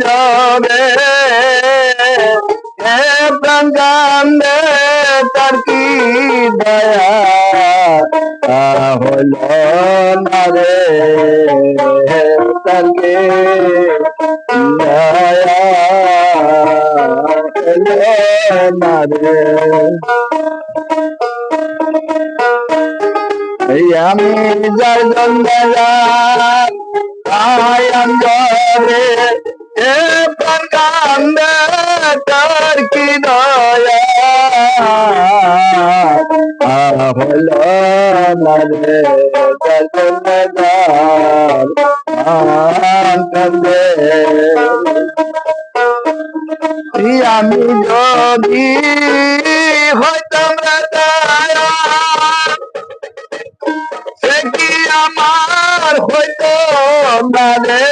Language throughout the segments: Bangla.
যাবে এ প্রাণ কান্দে তার কি দয়া? হল না রে, তার কি দয়া? আমি যার জন্য যার জন্য কান্দে আমি যদি হইতাম রাজা সে কি আমার হইতো না রে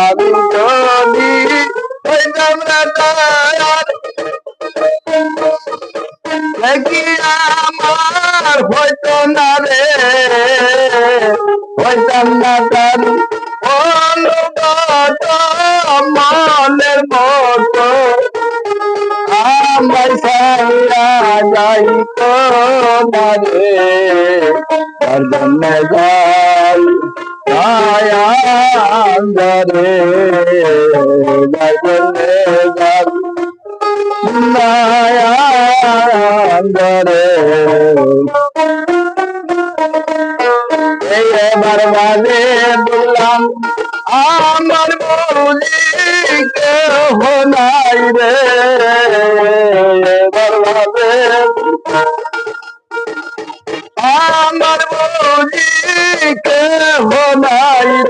আমি যদি হইতাম রাজা তার। কি আমার হইতো না রে, হইতাম না তার। সারা যাইতো না রে তার জন্য যাই আয়ান্দরে যার জন্য যাই বাজে বললাম আমার বৌদি কেহ নাই রে।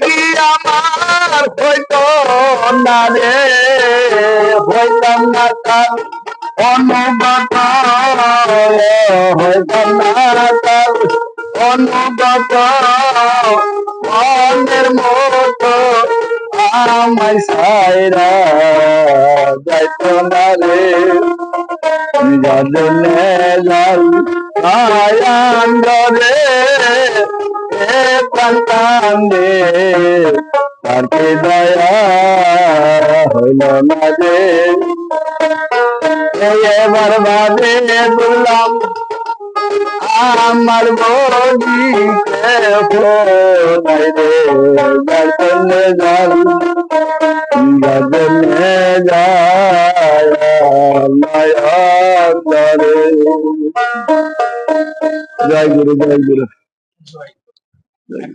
কি আমার হইতো না রে? হইতাম না মতো আমায় সাইরা যাইতো না রে। যজনে যাই আয়ান্দরে এ কান্দে তার কি দয়া হইল রে এবার বাদে বললাম, আমার বডি নাই রে গজনে যাই গজনে যায় জয় গুরু জয় গুরু। Like,